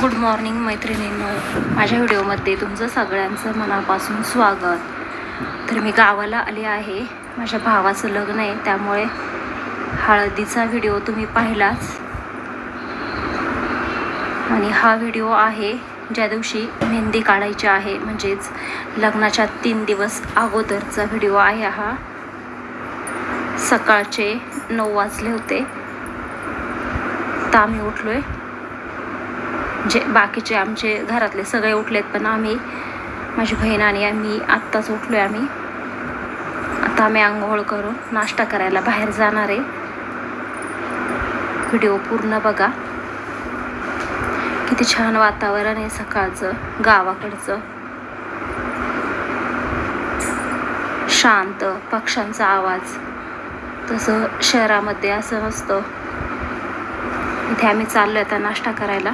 Good morning मैत्रिणींनो. माझ्या व्हिडिओमध्ये तुमचं सगळ्यांचं मनापासून स्वागत. तर मी गावाला आले आहे. माझ्या भावाचं लग्न आहे त्यामुळे हळदीचा व्हिडिओ तुम्ही पाहिलाच. आणि हा व्हिडिओ आहे ज्या दिवशी मेहंदी काढायची आहे म्हणजेच लग्नाच्या तीन दिवस अगोदरचा व्हिडिओ आहे हा. सकाळचे नऊ वाजले होते. तर आम्ही उठलो आहे जे बाकीचे आमचे घरातले सगळे उठलेत पण आम्ही माझी बहीण आणि आम्ही आत्ताच उठलो आहे आम्ही. आता आम्ही आंघोळ करून नाश्ता करायला बाहेर जाणार आहे. व्हिडिओ पूर्ण बघा. किती छान वातावरण आहे सकाळचं गावाकडचं. शांत पक्ष्यांचा आवाज. तसं शहरामध्ये असं नसतं. इथे आम्ही चाललो आता नाश्ता करायला.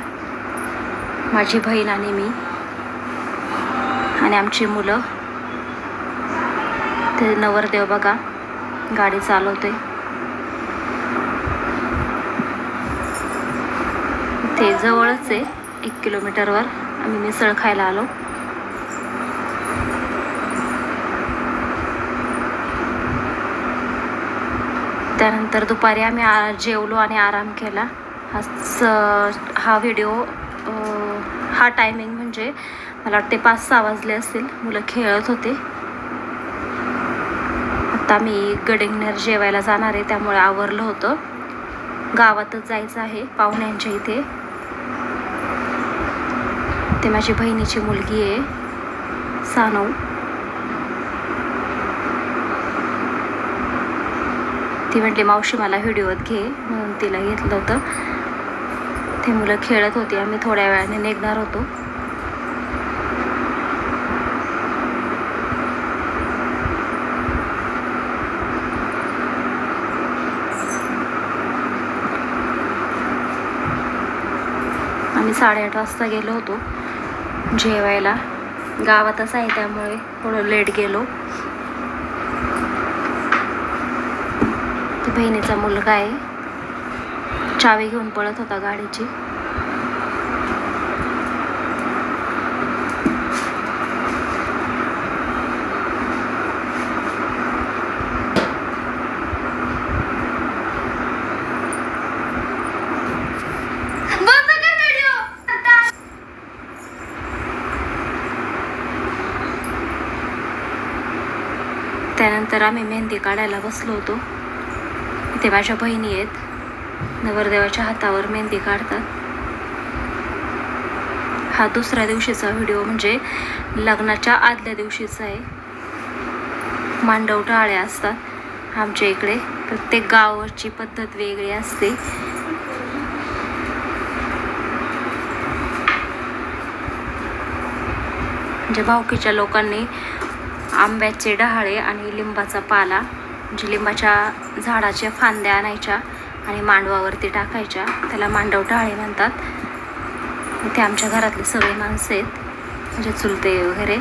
माझी बहीण आणि मी आणि आमची मुलं. ते नवरदेव बघा गाडी चालवते. ते जवळच आहे एक किलोमीटरवर आम्ही मिसळ खायला आलो. त्यानंतर दुपारी आम्ही आ जेवलो आणि आराम केला. हा स हा व्हिडिओ हा टायमिंग म्हणजे मला वाटते पाच सहा वाजले असतील. मुलं खेळत होते. आता मी गडिंगनेर जेवायला जाणार आहे त्यामुळे आवरलं होतं. गावातच जायचं आहे पाहुण्यांच्या इथे. ते माझी बहिणीची मुलगी आहे सानव. ती म्हटली मावशी मला व्हिडिओत घे म्हणून तिला घेतलं होतं. ते मुलं खेळत होती. आम्ही थोड्या वेळाने निघणार होतो. आम्ही साडेआठ वाजता गेलो होतो जेवायला. गावातच आहे त्यामुळे थोडं लेट गेलो. बहिणीचा मुलगा आहे. चावी घेऊन पळत होता गाडीची. त्यानंतर आम्ही मेहंदी काढायला बसलो होतो. इथे माझ्या बहिणी आहेत. नवरदेवाच्या हातावर मेहंदी काढतात. हा दुसऱ्या दिवशीचा व्हिडिओ म्हणजे लग्नाच्या आदल्या दिवशीचा आहे. मांडव टाळे असतात. आमच्या इकडे प्रत्येक गावाची पद्धत वेगळी असते. म्हणजे भावकीच्या लोकांनी आंब्याचे डहाळे आणि लिंबाचा पाला म्हणजे लिंबाच्या झाडाच्या फांद्या आणायच्या. आणि मांडवावरती टाकायच्या. त्याला मांडव टाळे म्हणतात. ते आमच्या घरातले सगळे माणसं आहेत. म्हणजे चुलते वगैरे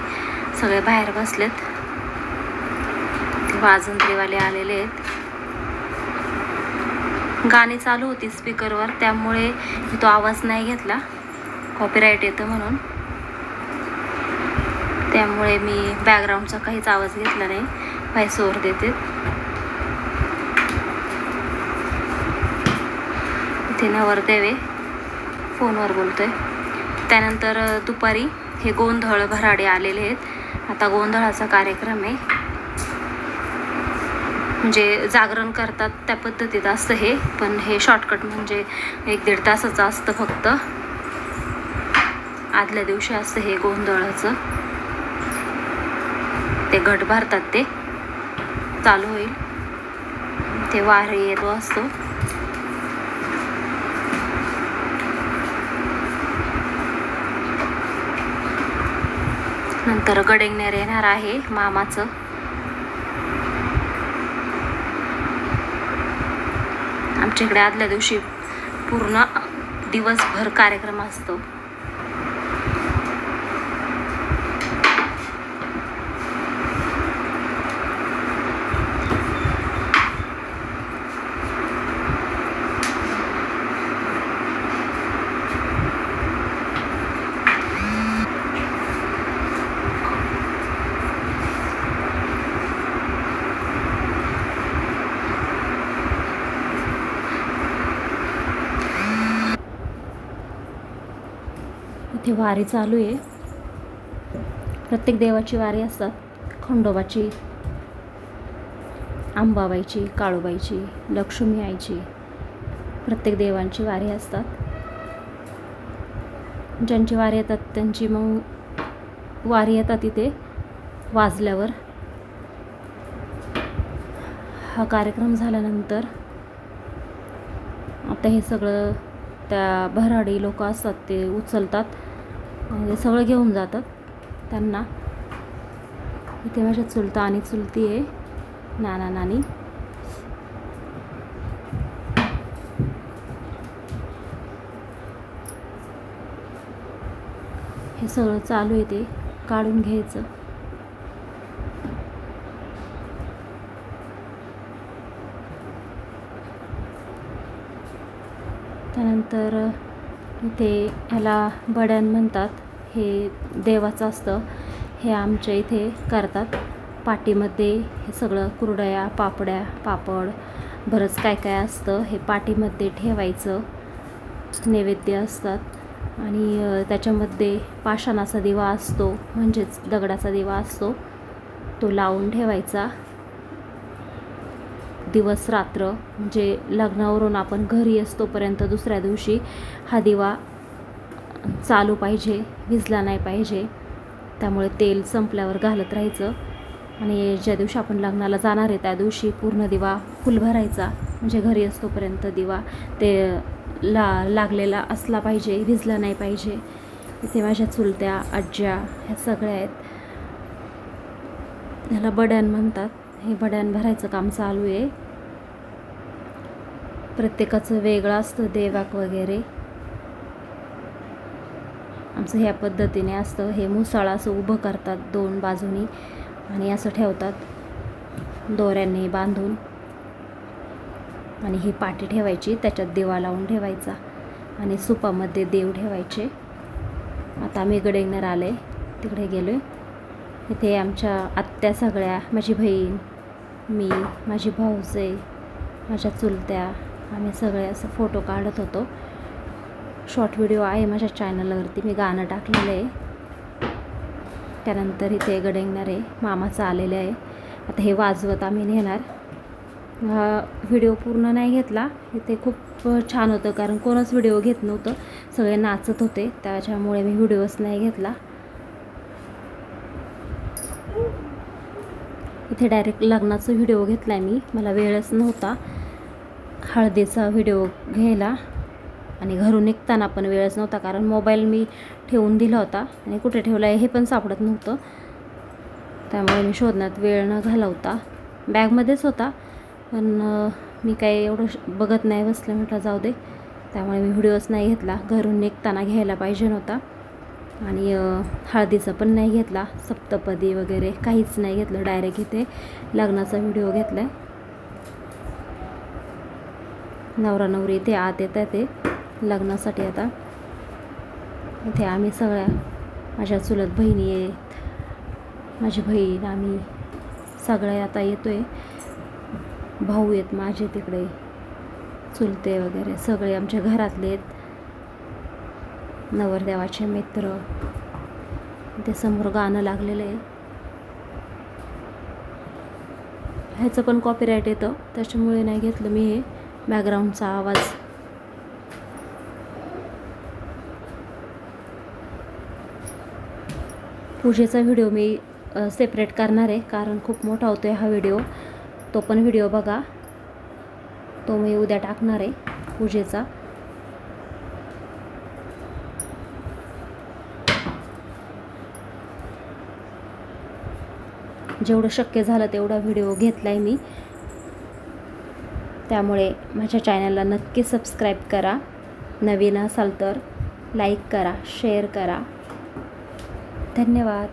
सगळे बाहेर बसलेत. ते वाजंत्रीवाले आलेले आहेत. गाणी चालू होती स्पीकरवर त्यामुळे मी तो आवाज नाही घेतला. कॉपीराईट येतं म्हणून. त्यामुळे मी बॅकग्राऊंडचा काहीच आवाज घेतला नाही. व्हॉइसओव्हर देते इथे नवरदेव आहे फोनवर आहे त्यानंतर दुपारी हे गोंधळ भराडे आलेले आहेत. आता गोंधळाचा कार्यक्रम आहे. म्हणजे जागरण करतात त्या पद्धतीत असतं हे पण हे शॉर्टकट म्हणजे एक दीड तासाचं असतं फक्त. आदल्या दिवशी असतं हे गोंधळाचं. ते घट भरतात ते. चालू होईल. ते वारे येतो असतो. नंतर गडेंगनेर येणार आहे मामाचं. आमच्या इकडे आदल्या दिवशी पूर्ण दिवसभर कार्यक्रम असतो. इथे वारी चालू आहे. प्रत्येक देवाची वारी असतात. खंडोबाची आंबाबाईची काळूबाईची लक्ष्मी आईची प्रत्येक देवांची वारी असतात. ज्यांची वारी येतात त्यांची मग वारी येतात इथे वाजल्यावर. हा कार्यक्रम झाल्यानंतर आता हे सगळं त्या भराडी लोक असतात ते उचलतात. हे सगळं घेऊन जातात त्यांना. इथे माझ्या चुलता आणि चुलती आहे नाना नानी. हे सगळं चालू आहे ते काढून घ्यायचं. त्यानंतर इथे ह्याला बड्यान म्हणतात. हे देवाचं असतं. हे आमच्या इथे करतात. पाटीमध्ये हे सगळं कुरडया पापड्या पापड बरंच काय काय असतं. हे पाटीमध्ये ठेवायचं. नैवेद्य असतात. आणि त्याच्यामध्ये पाषाणाचा दिवा असतो. म्हणजेच दगडाचा दिवा असतो. तो लावून ठेवायचा. दिवस रात्र म्हणजे लग्नावरून आपण घरी असतोपर्यंत दुसऱ्या दिवशी हा दिवा चालू पाहिजे विजला नाही पाहिजे. त्यामुळे तेल संपल्यावर घालत राहायचं. आणि ज्या दिवशी आपण लग्नाला जाणार आहे त्या दिवशी पूर्ण दिवा फुल भरायचा. म्हणजे घरी असतोपर्यंत दिवा ते ला लागलेला असला पाहिजे विजला नाही पाहिजे. इथे माझ्या चुलत्या आज्या ह्या सगळ्या आहेत. ह्याला बड्यान म्हणतात. हे भड्यान भरायचं काम चालू आहे. प्रत्येकाचं वेगळं असतं देवाक वगैरे. आमचं ह्या पद्धतीने असतं. हे मुसाळ असं उभं करतात दोन बाजूनी आणि असं ठेवतात दोऱ्यांनी बांधून. आणि ही पाटी ठेवायची त्याच्यात दिवा लावून ठेवायचा आणि सुपामध्ये देव ठेवायचे. आता आम्ही गडेंगणार आले तिकडे गेलो इथे आमच्या आत्या सगळ्या माझी बहीण मी माझी भाऊजे माझ्या चुलत्या आम्ही सगळे असं फोटो काढत होतो. शॉर्ट व्हिडिओ आहे माझ्या चॅनलवरती मी गाणं टाकलेलं आहे. त्यानंतर इथे गडेंगणारे मामाचं आलेले आहे. आता हे वाजवत आम्ही नेणार. हा व्हिडिओ पूर्ण नाही घेतला. इथे खूप छान होतं कारण कोणच व्हिडिओ घेत नव्हतं. सगळे नाचत होते त्याच्यामुळे मी व्हिडिओच नाही घेतला. इथे डायरेक्ट लग्नाचा व्हिडिओ घेतला आहे मी. मला वेळच नव्हता हळदीचा व्हिडिओ घ्यायला. आणि घरून निघताना पण वेळच नव्हता कारण मोबाईल मी ठेवून दिला होता आणि कुठे ठेवला आहे हे पण सापडत नव्हतं. त्यामुळे मी शोधण्यात वेळ न घालवता बॅगमध्येच होता. पण मी काही एवढं श- बघत नाही बसलं म्हटलं जाऊ दे. त्यामुळे मी व्हिडिओच नाही घेतला. घरून निघताना घ्यायला पाहिजे नव्हता. आणि हळदीचा पण नाही घेतला सप्तपदी वगैरे काहीच नाही घेतलं डायरेक्ट इथे लग्नाचा व्हिडिओ घेतला आहे नवरा नवरी इथे आत येत आहे ते लग्नासाठी आता. इथे आम्ही सगळ्या माझ्या चुलत बहिणी आहेत माझी बहीण आम्ही सगळे आता येतो आहे भाऊ आहेत माझे तिकडे चुलते वगैरे सगळे आमच्या घरातले आहेत. नवरदेवाचे मित्र. ते समोर गाणं लागलेलं आहे. ह्याचं पण कॉपीराईट येतं. त्याच्यामुळे नाही घेतलं मी हे. बॅकग्राऊंडचा आवाज. पूजेचा व्हिडिओ मी सेपरेट करणार आहे. कारण खूप मोठा होतो आहे हा व्हिडिओ तो पण व्हिडिओ बघा. तो मी उद्या टाकणार आहे. पूजेचा. जेवढं शक्य झालं तेवढा व्हिडिओ घेतला आहे मी. त्यामुळे माझ्या चॅनलला नक्की सबस्क्राईब करा. नवीन असाल तर लाईक करा शेअर करा. धन्यवाद.